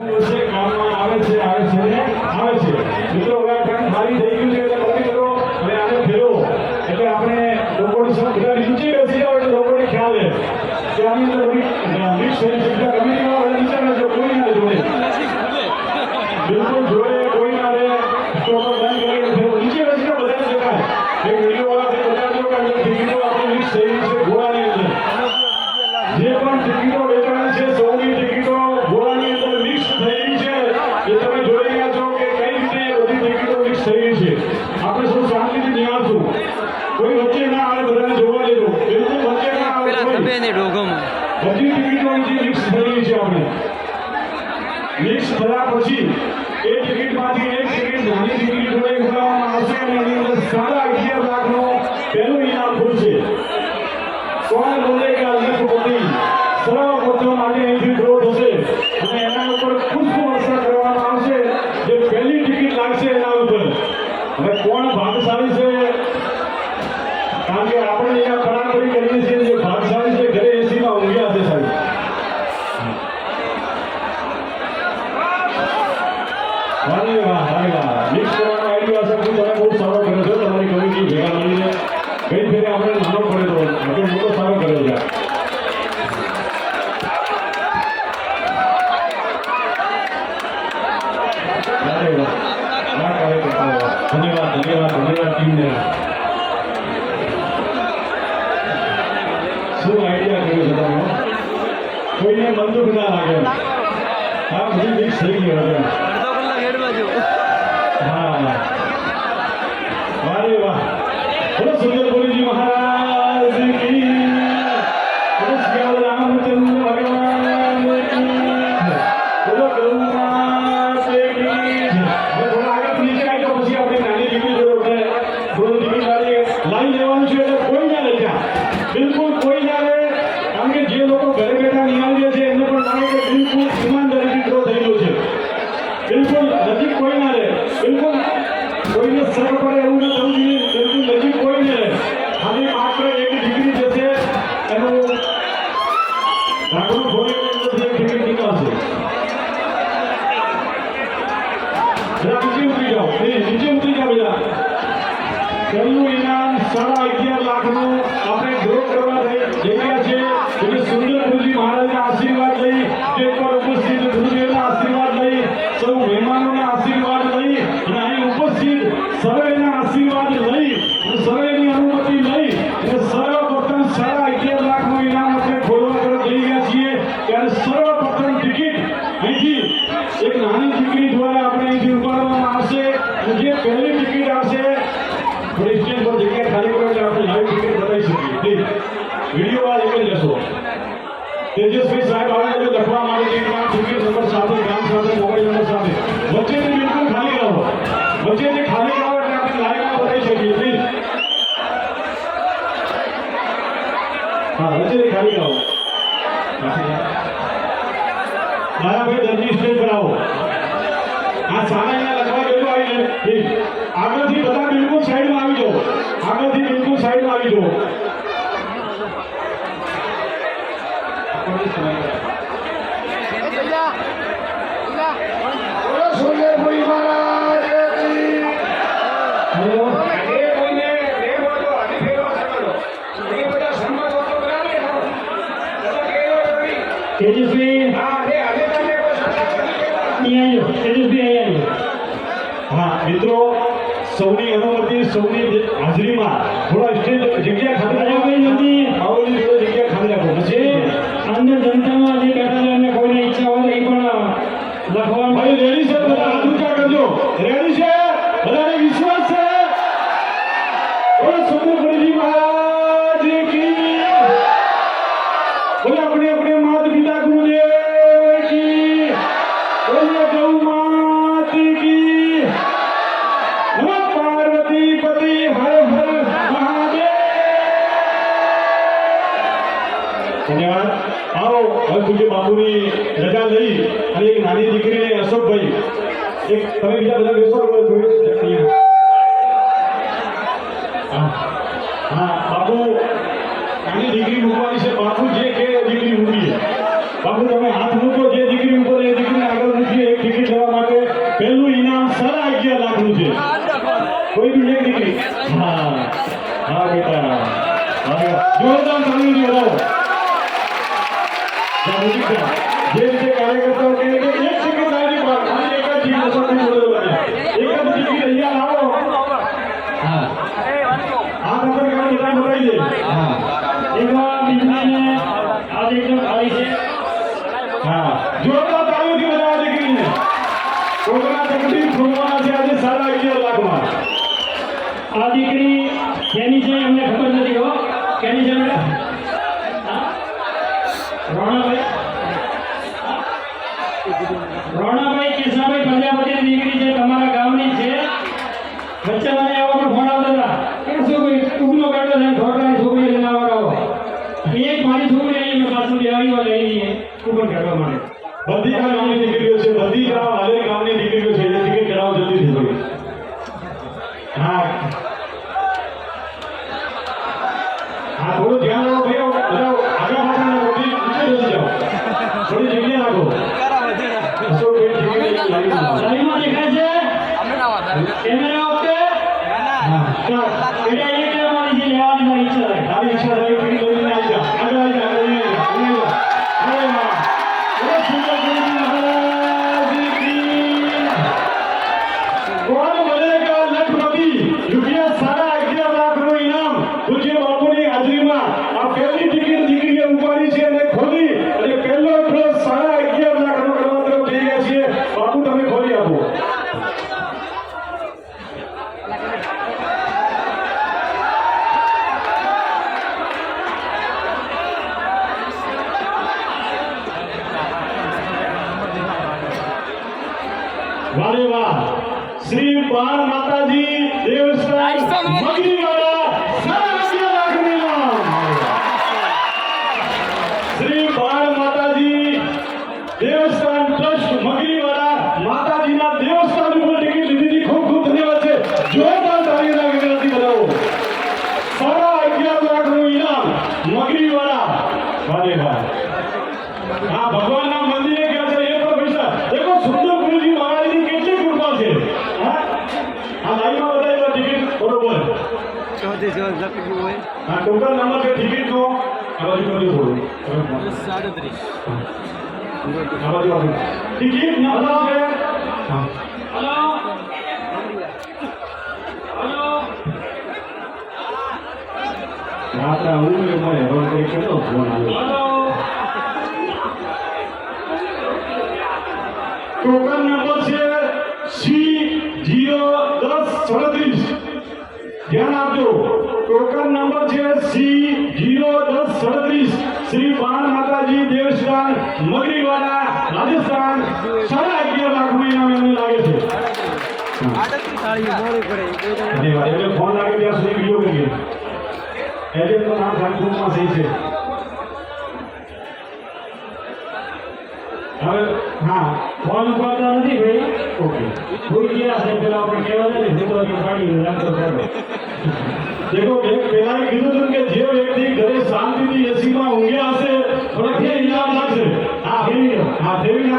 આવે છે આવે છે આવે છે મિત્રો હવે બધા કોઈ ના જોડે બિલકુલ જોડે કોઈ ના રહે તો બંધ નીચે બેસી એક વીડિયો ટિકિટો મિક્સ થઈ છે. આપણે સૌ શાંતિથી નિહાળશું કોઈ વચ્ચે ના આવે બધાને જોવા દેજો. બિલકુલ વચ્ચે ના આવે બધી ટિકિટો અહીંથી મિક્સ થઈ છે આપણે. મિક્સ થયા પછી એ ટિકિટમાંથી એક ટિકિટ નાની ટિકિટ જોડે ઉમેરવામાં આવશે અને એની અંદર સાડા અગિયાર લાખનો પહેલું ઇનામ ખુલશે કોણ બોલે લખપતિ સર્વપ્રથમ આજે અહીંથી ડ્રો થશે અને એના ઉપર પુષ્પ વર્ષા કરવામાં આવશે જે પહેલી ટિકિટ લાગશે એના ઉપર હવે કોણ ભાગશાળી છે કારણ કે આપણે અહીંયા કડાકડી કરીએ છીએ જે ભાગશાળી છે ઘરે એસીમાં ઊંઘ્યા છે સાહેબ અરે વાહ અરે વાહ મિક્સ કરવાનો આઈડિયા હશે તો તમે બહુ સારો કર્યો છો તમારી કમિટી ભેગા મળીને ગઈ ફેરે આપણે નાનો પડેલો આપણે મોટો સારો કર્યો છે અરે વાહ વાહ કાર્યકર્તાઓ. ધન્યવાદ ધન્યવાદ ધન્યવાદ ટીમને શું આઈડિયા કર્યો છે તમે હો? કોઈને બંદૂક ના લાગે. આ બધી મિક્સ થઈ ગઈ નીચે ઉતરી જાઓ એ નીચે પહેલું ઇનામ સાડા અગિયાર લાખનું આપણે કરવા જગ્યા ખાલી કરો એટલે આપણે લાઈવ ટિકિટ બતાવી શકીએ. પ્લીઝ વીડિયો વાળ એક જ જશો તેજસ્વી સાહેબ આવે એટલે લખવા માંગે છે નામ ટિકિટ નંબર સાથે, ગામ સાથે મોબાઈલ નંબર સાથે. વચ્ચેથી બિલકુલ ખાલી રહો વચ્ચેથી ખાલી રહો એટલે આપણે લાઈવમાં બતાવી શકીએ. પ્લીઝ હા વચ્ચેથી ખાલી રહો મારાભાઈ દર્દી સ્ટેજ પર આવો. આ સારા અહીંયા લખવા ગયેલું આવીને પ્લીઝ આગળથી બધા બિલકુલ સાઈડમાં આવી જાઓ. આગળથી બિલકુલ સાઈડમાં આવી જાઓ. તો તેજસ્વી હા રે હવે તમે તેજસ્વી અહીંયા હા મિત્રો સૌની અનુમતિ સૌની હાજરીમાં થોડા સ્ટેજ જગ્યા ખાલી રાખો. જગ્યા ખાલી રાખો. પછી અન્ય જનતામાં જે બેઠા એક તમે બીજા બધા બેસો લોકો જોઈ જ બાપુ એની ડિગ્રી મૂકવાની છે બાપુ જે કે ડિગ્રી મૂકીએ બાપુ તમે હાથ મૂકો જે ડિગ્રી ઉપર એ ડિગ્રી આગળ મૂકીએ એક ટિકિટ લેવા માટે પહેલું ઇનામ સાડા અગિયાર લાખનું છે કોઈ બી એક ડિગ્રી હા હા, બેટા. હા જોરદાર તાલીમ બતાવો ધક્કો નથી છે વચ્ચે મને એવો પણ ફોન હતા. કે શું કોઈ છોકરી લઈને આવવાનો મારી છોકરી આવી, મેં પાછું લેવાની લઈ લઈએ કૂપન કાઢવા માટે. બધી ગામની છે, બધી ગામ, હરેક ગામની વાહ શ્રી બાણ માતાજી દેવસ્થાન ઇનામ શ્રી બાળ માતાજી દેવસ્થાન ટ્રસ્ટ મગરીવાડા માતાજીના દેવસ્થાન ઉપર ટિકિટ લીધી ખૂબ ખૂબ ધન્યવાદ છે જોરદાર તાળીઓના ગગડાથી બધાઓ સાડા અગિયાર લાખનું ઇનામ મગરીવાડા વારે વાહ હા ભગવાનના મંદિરે ગયા છે એ પણ પૈસા દેખો સુંદર ગુરુજી મહારાજની કેટલી કૃપા છે હા આ લાઈનમાં બતાવી દો ટિકિટ બરોબર ચોથી જેવા લખ્યું હોય. ટોટલ નંબર છે ટિકિટનો સાડત્રીસ. ટિકિટ નંબર છે હલો? હલો? રાત્રે આવું ને હવે કેટલો ફોન આવ્યો ટોકન નંબર સડત્રીસ શ્રી પાન માતાજી દેવસ્થાન મગરીવાડા રાજસ્થાન સાડા અગિયાર લાખનું ઇનામ એમને લાગે છે એટલે ફોન લાગે ત્યાં સુધી વીડિયો કરીએ એજન્ટનું નામ સાંજમાં સહી છે હવે, હા, ફોન ઉપાડતા નથી ભાઈ. ઓકે. ભૂલ ગયા છે, પેલા આપણે કહેવા ને ભૂતો કે પાડી રાખતો કરો દેખો કે પેલા કીધું હતું કે જે વ્યક્તિ ઘરે શાંતિથી એસીમાં ઊંઘ્યા હશે થોડાક કે ઇનામ લાગશે હા હા, ફેરવી